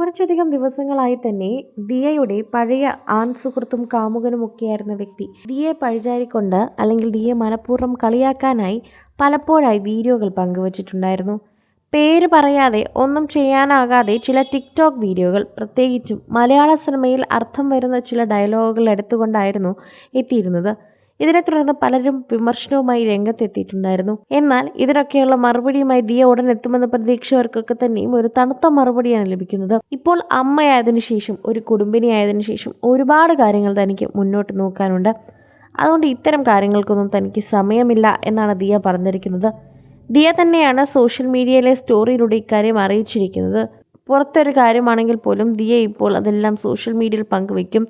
കുറച്ചധികം ദിവസങ്ങളായി തന്നെ ദിയയുടെ പഴയ ആൺ സുഹൃത്തും കാമുകനുമൊക്കെയായിരുന്ന വ്യക്തി ദിയെ പഴിചാരിക്കൊണ്ട് അല്ലെങ്കിൽ ദിയെ മനഃപൂർവം കളിയാക്കാനായി പലപ്പോഴായി വീഡിയോകൾ പങ്കുവച്ചിട്ടുണ്ടായിരുന്നു. പേര് പറയാതെ ഒന്നും ചെയ്യാനാകാതെ ചില ടിക്ടോക്ക് വീഡിയോകൾ പ്രത്യേകിച്ചും മലയാള സിനിമയിൽ അർത്ഥം വരുന്ന ചില ഡയലോഗുകൾ എടുത്തുകൊണ്ടായിരുന്നു എത്തിയിരുന്നത്. ഇതിനെ തുടർന്ന് പലരും വിമർശനവുമായി രംഗത്തെത്തിയിട്ടുണ്ടായിരുന്നു. എന്നാൽ ഇതിനൊക്കെയുള്ള മറുപടിയുമായി ദിയ ഉടൻ എത്തുമെന്ന പ്രതീക്ഷവർക്കൊക്കെ തന്നെയും ഒരു തണുത്ത മറുപടിയാണ് ലഭിക്കുന്നത്. ഇപ്പോൾ അമ്മയായതിനു ശേഷം ഒരു കുടുംബിനിയായതിനു ശേഷം ഒരുപാട് കാര്യങ്ങൾ തനിക്ക് മുന്നോട്ട് നോക്കാനുണ്ട്. അതുകൊണ്ട് ഇത്തരം കാര്യങ്ങൾക്കൊന്നും തനിക്ക് സമയമില്ല എന്നാണ് ദിയ പറഞ്ഞിരിക്കുന്നത്. ദിയ തന്നെയാണ് സോഷ്യൽ മീഡിയയിലെ സ്റ്റോറിയിലൂടെ ഇക്കാര്യം അറിയിച്ചിരിക്കുന്നത്. പുറത്തൊരു കാര്യമാണെങ്കിൽ പോലും ദിയ ഇപ്പോൾ അതെല്ലാം സോഷ്യൽ മീഡിയയിൽ പങ്കുവയ്ക്കും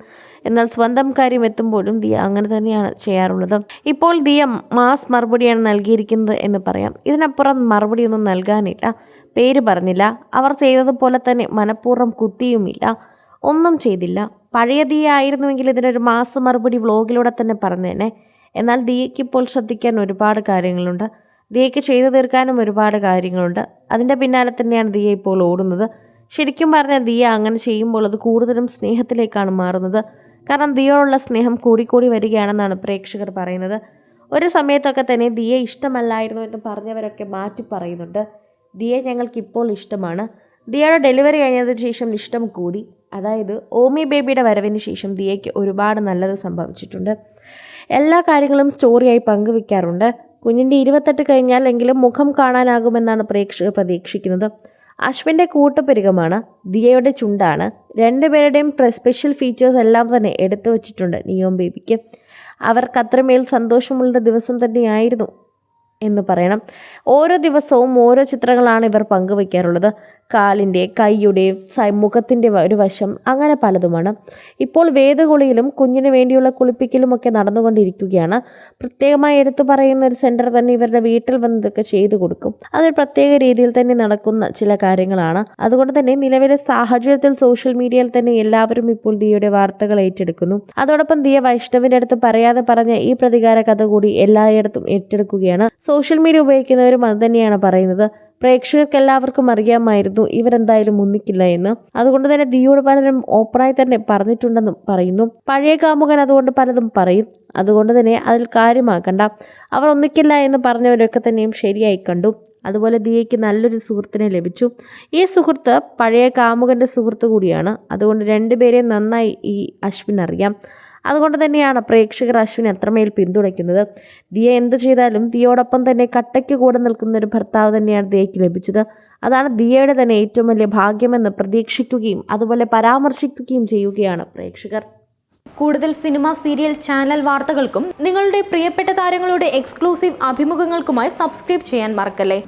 എന്നാൽ സ്വന്തം കാര്യം എത്തുമ്പോഴും ദിയ അങ്ങനെ തന്നെയാണ് ചെയ്യാറുള്ളത്. ഇപ്പോൾ ദിയ മാസ് മറുപടിയാണ് നൽകിയിരിക്കുന്നത് എന്ന് പറയാം. ഇതിനപ്പുറം മറുപടിയൊന്നും നൽകാനില്ല. പേര് പറഞ്ഞില്ല. അവർ ചെയ്തതുപോലെ തന്നെ മനഃപൂർവം കുത്തിയുമില്ല. ഒന്നും ചെയ്തില്ല. പഴയ ദിയ ആയിരുന്നുവെങ്കിൽ ഇതിനൊരു മാസ് മറുപടി വ്ലോഗിലൂടെ തന്നെ പറഞ്ഞേനെ. എന്നാൽ ദിയയ്ക്ക് ഇപ്പോൾ ശ്രദ്ധിക്കാൻ ഒരുപാട് കാര്യങ്ങളുണ്ട്. ദിയയ്ക്ക് ചെയ്തു തീർക്കാനും ഒരുപാട് കാര്യങ്ങളുണ്ട്. അതിന്റെ പിന്നാലെ തന്നെയാണ് ദിയ ഇപ്പോൾ ഓടുന്നത്. ശരിക്കും പറഞ്ഞാൽ ദിയ അങ്ങനെ ചെയ്യുമ്പോൾ അത് കൂടുതലും സ്നേഹത്തിലേക്കാണ് മാറുന്നത്. കാരണം ദിയോടുള്ള സ്നേഹം കൂടിക്കൂടി വരികയാണെന്നാണ് പ്രേക്ഷകർ പറയുന്നത്. ഒരു സമയത്തൊക്കെ തന്നെ ദിയെ ഇഷ്ടമല്ലായിരുന്നു എന്ന് പറഞ്ഞവരൊക്കെ മാറ്റി പറയുന്നുണ്ട്. ദിയെ ഞങ്ങൾക്ക് ഇപ്പോൾ ഇഷ്ടമാണ്. ദിയയുടെ ഡെലിവറി കഴിഞ്ഞതിന് ശേഷം ഇഷ്ടം കൂടി. അതായത് ഓമി ബേബിയുടെ വരവിന് ശേഷം ദിയയ്ക്ക് ഒരുപാട് നല്ലത് സംഭവിച്ചിട്ടുണ്ട്. എല്ലാ കാര്യങ്ങളും സ്റ്റോറിയായി പങ്കുവെക്കാറുണ്ട്. കുഞ്ഞിന്റെ ഇരുപത്തെട്ട് കഴിഞ്ഞാൽ എങ്കിലും മുഖം കാണാനാകുമെന്നാണ് പ്രേക്ഷകർ പ്രതീക്ഷിക്കുന്നത്. അശ്വിന്റെ കൂട്ടപ്പെരുകമാണ് ദിയയുടെ ചുണ്ടാണ്. രണ്ടുപേരുടെയും സ്പെഷ്യൽ ഫീച്ചേഴ്സ് എല്ലാം തന്നെ എടുത്തു വച്ചിട്ടുണ്ട് നിയോം ബേബിക്ക്. അവർക്കത്രമേൽ സന്തോഷമുള്ള ദിവസം തന്നെയായിരുന്നു എന്ന് പറയണം. ഓരോ ദിവസവും ഓരോ ചിത്രങ്ങളാണ് ഇവർ പങ്കുവയ്ക്കാറുള്ളത് കാലിന്റെ കൈയുടെ മുഖത്തിന്റെ ഒരു വശം അങ്ങനെ പലതുമാണ്. ഇപ്പോൾ വേദകുളിയിലും കുഞ്ഞിന് വേണ്ടിയുള്ള കുളിപ്പിക്കലുമൊക്കെ നടന്നുകൊണ്ടിരിക്കുകയാണ്. പ്രത്യേകമായി എടുത്തു പറയുന്ന ഒരു സെന്റർ തന്നെ ഇവരുടെ വീട്ടിൽ വന്നതൊക്കെ ചെയ്തു കൊടുക്കും. അതൊരു പ്രത്യേക രീതിയിൽ തന്നെ നടക്കുന്ന ചില കാര്യങ്ങളാണ്. അതുകൊണ്ട് തന്നെ നിലവിലെ സാഹചര്യത്തിൽ സോഷ്യൽ മീഡിയയിൽ തന്നെ എല്ലാവരും ഇപ്പോൾ ദിയയുടെ വാർത്തകൾ ഏറ്റെടുക്കുന്നു. അതോടൊപ്പം ദിയ വൈഷ്ണവിന്റെ അടുത്ത് പറയാതെ പറഞ്ഞ ഈ പ്രതികാര കഥ കൂടി എല്ലായിടത്തും ഏറ്റെടുക്കുകയാണ്. സോഷ്യൽ മീഡിയ ഉപയോഗിക്കുന്നവരും അത് തന്നെയാണ് പറയുന്നത്. പ്രേക്ഷകർക്ക് എല്ലാവർക്കും അറിയാമായിരുന്നു ഇവരെന്തായാലും ഒന്നിക്കില്ല എന്ന്. അതുകൊണ്ട് തന്നെ ദിയോട് പലരും ഓപ്പണായി തന്നെ പറഞ്ഞിട്ടുണ്ടെന്നും പറയുന്നു. പഴയ കാമുകൻ അതുകൊണ്ട് പലതും പറയും. അതുകൊണ്ട് തന്നെ അതിൽ കാര്യമാക്കണ്ട. അവർ ഒന്നിക്കില്ല എന്ന് പറഞ്ഞവരൊക്കെ തന്നെയും ശരിയായി കണ്ടു. അതുപോലെ ദിയയ്ക്ക് നല്ലൊരു സുഹൃത്തിനെ ലഭിച്ചു. ഈ സുഹൃത്ത് പഴയ കാമുകന്റെ സുഹൃത്ത് കൂടിയാണ്. അതുകൊണ്ട് രണ്ടുപേരെയും നന്നായി ഈ അശ്വിൻ അറിയാം അതുകൊണ്ട് തന്നെയാണ് പ്രേക്ഷകർ അശ്വിനെ അത്രമേൽ പിന്തുണയ്ക്കുന്നത്. ദിയ എന്ത് ചെയ്താലും ദിയോടൊപ്പം തന്നെ കട്ടയ്ക്ക് കൂടെ നിൽക്കുന്ന ഒരു ഭർത്താവ് തന്നെയാണ് ദിയയ്ക്ക് ലഭിച്ചത്. അതാണ് ദിയയുടെ തന്നെ ഏറ്റവും വലിയ ഭാഗ്യമെന്ന് പ്രതീക്ഷിക്കുകയും അതുപോലെ പരാമർശിക്കുകയും ചെയ്യുകയാണ് പ്രേക്ഷകർ. കൂടുതൽ സിനിമ സീരിയൽ ചാനൽ വാർത്തകൾക്കും നിങ്ങളുടെ പ്രിയപ്പെട്ട താരങ്ങളുടെ എക്സ്ക്ലൂസീവ് അഭിമുഖങ്ങൾക്കുമായി സബ്സ്ക്രൈബ് ചെയ്യാൻ മറക്കല്ലേ?